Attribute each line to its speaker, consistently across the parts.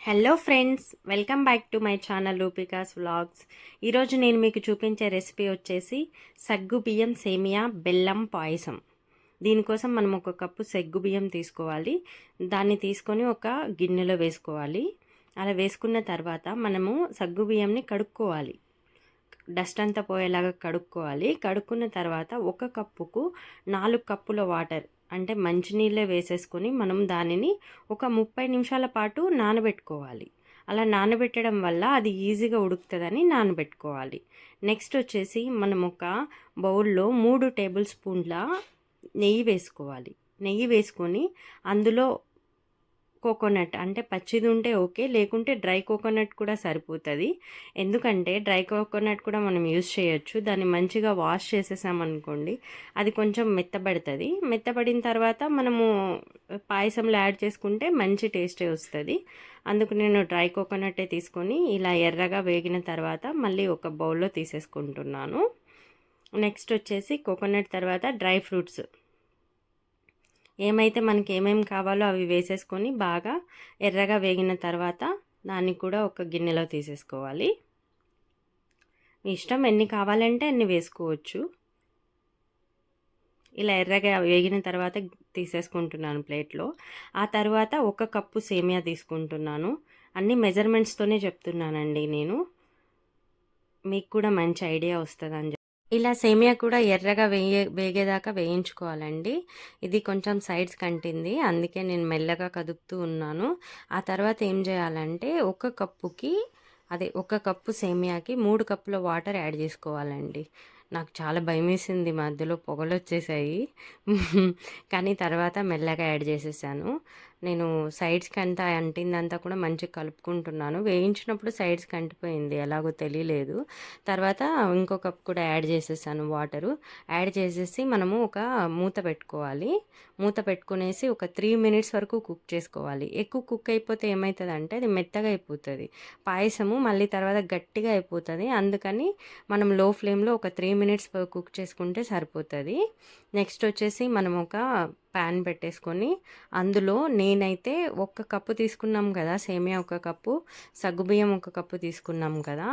Speaker 1: Hello friends welcome back to my channel Rupika's vlogs ఈరోజు నేను మీకు చూపించే రెసిపీ వచ్చేసి సగ్గు బియ్యం సేమియా బెల్లం పాయసం. దీనికోసం మనం ఒక కప్పు సగ్గు బియ్యం తీసుకోవాలి. దాన్ని తీసుకొని ఒక గిన్నెలో వేసుకోవాలి. అలా వేసుకున్న తర్వాత మనము సగ్గు బియ్యంని కడుక్కోవాలి. డస్ట్ అంతా పోయేలాగా కడుక్కోవాలి. కడుక్కున్న తర్వాత ఒక కప్పుకు నాలుగు కప్పుల వాటర్ అంటే మంచినీళ్ళే వేసేసుకొని మనం దానిని ఒక ముప్పై నిమిషాల పాటు నానబెట్టుకోవాలి. అలా నానబెట్టడం వల్ల అది ఈజీగా ఉడుకుతుందని నానబెట్టుకోవాలి. నెక్స్ట్ వచ్చేసి మనం ఒక బౌల్లో మూడు టేబుల్ స్పూన్ల నెయ్యి వేసుకోవాలి. నెయ్యి వేసుకొని అందులో కోకోనట్ అంటే పచ్చిది ఉంటే ఓకే లేకుంటే డ్రై కోకోనట్ కూడా సరిపోతుంది. ఎందుకంటే డ్రై కోకోనట్ కూడా మనం యూజ్ చేయొచ్చు. దాన్ని మంచిగా వాష్ చేసేసామనుకోండి అది కొంచెం మెత్తబడుతుంది. మెత్తబడిన తర్వాత మనము పాయసంలో యాడ్ చేసుకుంటే మంచి టేస్టే వస్తుంది. అందుకు నేను డ్రై కోకోనట్టే తీసుకొని ఇలా ఎర్రగా వేగిన తర్వాత మళ్ళీ ఒక బౌల్లో తీసేసుకుంటున్నాను. నెక్స్ట్ వచ్చేసి కోకోనట్ తర్వాత డ్రై ఫ్రూట్స్. ఏమైతే మనకి ఏమేమి కావాలో అవి వేసేసుకొని బాగా ఎర్రగా వేగిన తర్వాత దాన్ని కూడా ఒక గిన్నెలో తీసేసుకోవాలి. మీ ఇష్టం ఎన్ని కావాలంటే అన్ని వేసుకోవచ్చు. ఇలా ఎర్రగా వేగిన తర్వాత తీసేసుకుంటున్నాను ప్లేట్లో. ఆ తర్వాత ఒక కప్పు సేమియా తీసుకుంటున్నాను. అన్ని మెజర్మెంట్స్తోనే చెప్తున్నానండి నేను. మీకు కూడా మంచి ఐడియా వస్తుందని ఇలా సేమియా కూడా ఎర్రగా వేయే వేగేదాకా వేయించుకోవాలండి. ఇది కొంచెం సైడ్స్ కంటింది అందుకే నేను మెల్లగా కదుపుతూ ఉన్నాను. ఆ తర్వాత ఏం చేయాలంటే ఒక కప్పుకి అదే ఒక కప్పు సేమియాకి మూడు కప్పుల వాటర్ యాడ్ చేసుకోవాలండి. నాకు చాలా భయం వేసింది మధ్యలో పొగలు వచ్చేసాయి. కానీ తర్వాత మెల్లగా యాడ్ చేసేసాను. నేను సైడ్స్కి అంతా అంటిందంతా కూడా మంచిగా కలుపుకుంటున్నాను. వేయించినప్పుడు సైడ్స్కి అంటిపోయింది ఎలాగో తెలియలేదు. తర్వాత ఇంకో కప్ కూడా యాడ్ చేసేసాను వాటరు. యాడ్ చేసేసి మనము ఒక మూత పెట్టుకోవాలి. మూత పెట్టుకునేసి ఒక త్రీ మినిట్స్ వరకు కుక్ చేసుకోవాలి. ఎక్కువ కుక్ అయిపోతే ఏమవుతుంది అంటే అది మెత్తగా అయిపోతుంది. పాయసము మళ్ళీ తర్వాత గట్టిగా అయిపోతుంది. అందుకని మనం లో ఫ్లేమ్లో ఒక త్రీ మినిట్స్ కుక్ చేసుకుంటే సరిపోతుంది. నెక్స్ట్ వచ్చేసి మనం ఒక ప్యాన్ పెట్టేసుకొని అందులో నేనైతే ఒక కప్పు తీసుకున్నాం కదా సేమియా ఒక కప్పు సగ్గుబియ్యం ఒక కప్పు తీసుకున్నాం కదా.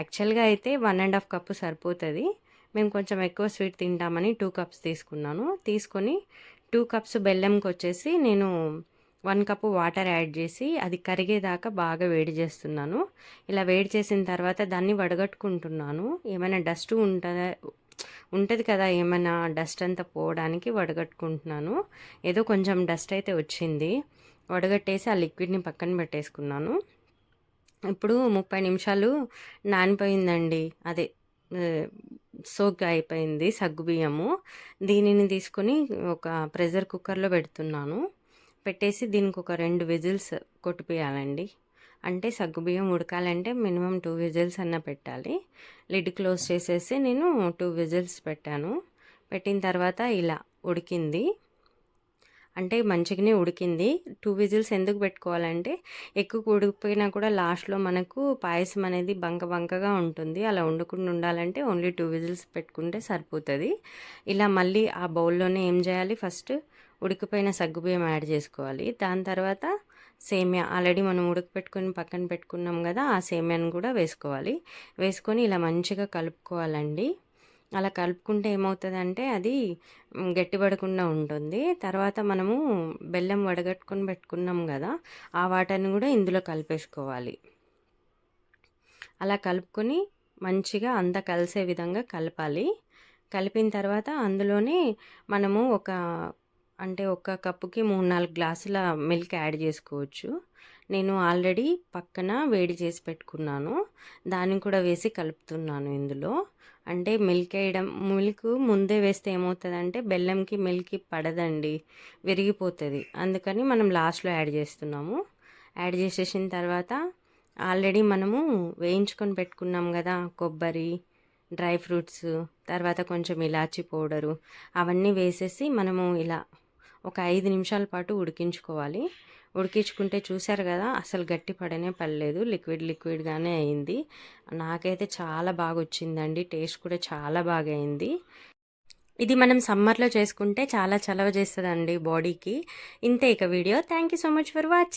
Speaker 1: యాక్చువల్గా అయితే వన్ అండ్ హాఫ్ కప్పు సరిపోతుంది. మేము కొంచెం ఎక్కువ స్వీట్ తింటామని టూ కప్స్ తీసుకున్నాను. తీసుకొని టూ కప్స్ బెల్లంకి వచ్చేసి నేను వన్ కప్పు వాటర్ యాడ్ చేసి అది కరిగేదాకా బాగా వేడి చేస్తున్నాను. ఇలా వేడి చేసిన తర్వాత దాన్ని వడగట్టుకుంటున్నాను. ఏమైనా డస్ట్ ఉంటుందా ఉంటుంది కదా ఏమైనా డస్ట్ అంతా పోవడానికి వడగట్టుకుంటున్నాను. ఏదో కొంచెం డస్ట్ అయితే వచ్చింది. వడగట్టేసి ఆ లిక్విడ్ని పక్కన పెట్టేసుకున్నాను. ఇప్పుడు ముప్పై నిమిషాలు నానిపోయిందండి. అదే సోక్ అయిపోయింది సగ్గుబియ్యము దీనిని తీసుకొని ఒక ప్రెషర్ కుక్కర్లో పెడుతున్నాను. పెట్టేసి దీనికి ఒక రెండు విజిల్స్ కొట్టిపోయాలండి అంటే సగ్గుబియ్యం ఉడకాలంటే మినిమం టూ విజిల్స్ అన్న పెట్టాలి. లిడ్ క్లోజ్ చేసేసి నేను టూ విజిల్స్ పెట్టాను. పెట్టిన తర్వాత ఇలా ఉడికింది. అంటే మంచిగానే ఉడికింది. టూ విజిల్స్ ఎందుకు పెట్టుకోవాలంటే ఎక్కువ ఉడికిపోయినా కూడా లాస్ట్లో మనకు పాయసం అనేది బంక బంకగా ఉంటుంది. అలా వండుకుండా ఉండాలంటే ఓన్లీ టూ విజిల్స్ పెట్టుకుంటే సరిపోతుంది. ఇలా మళ్ళీ ఆ బౌల్లోనే ఏం చేయాలి? ఫస్ట్ ఉడికిపోయిన సగ్గుబియ్యం యాడ్ చేసుకోవాలి. దాని తర్వాత సేమియా ఆల్రెడీ మనం ఉడకపెట్టుకుని పక్కన పెట్టుకున్నాం కదా ఆ సేమియాను కూడా వేసుకోవాలి. వేసుకొని ఇలా మంచిగా కలుపుకోవాలండి. అలా కలుపుకుంటే ఏమవుతుందంటే అది గట్టిపడకుండా ఉంటుంది. తర్వాత మనము బెల్లం వడగట్టుకొని పెట్టుకున్నాం కదా ఆ వాటర్ని కూడా ఇందులో కలిపేసుకోవాలి. అలా కలుపుకొని మంచిగా అంతా కలిసే విధంగా కలపాలి. కలిపిన తర్వాత అందులోనే మనము ఒక అంటే ఒక కప్పుకి మూడు నాలుగు గ్లాసుల మిల్క్ యాడ్ చేసుకోవచ్చు. నేను ఆల్రెడీ పక్కన వేడి చేసి పెట్టుకున్నాను. దాన్ని కూడా వేసి కలుపుతున్నాను ఇందులో. అంటే మిల్క్ వేయడం మిల్క్ ముందే వేస్తే ఏమవుతుందంటే బెల్లంకి మిల్క్ పడదండి విరిగిపోతుంది. అందుకని మనం లాస్ట్లో యాడ్ చేస్తున్నాము. యాడ్ చేసేసిన తర్వాత ఆల్రెడీ మనము వేయించుకొని పెట్టుకున్నాం కదా కొబ్బరి డ్రై ఫ్రూట్స్ తర్వాత కొంచెం ఇలాచీ పౌడరు అవన్నీ వేసేసి మనము ఇలా ఒక ఐదు నిమిషాల పాటు ఉడికించుకోవాలి. ఉడికించుకుంటే చూశారు కదా అసలు గట్టి పడనే పడలేదు. లిక్విడ్ లిక్విడ్గానే అయింది. నాకైతే చాలా బాగా వచ్చిందండి టేస్ట్ కూడా చాలా బాగా అయింది ఇది మనం సమ్మర్లో చేసుకుంటే చాలా చలవ చేస్తుందండి బాడీకి. ఇంతే ఇక video. Thank you so much for watching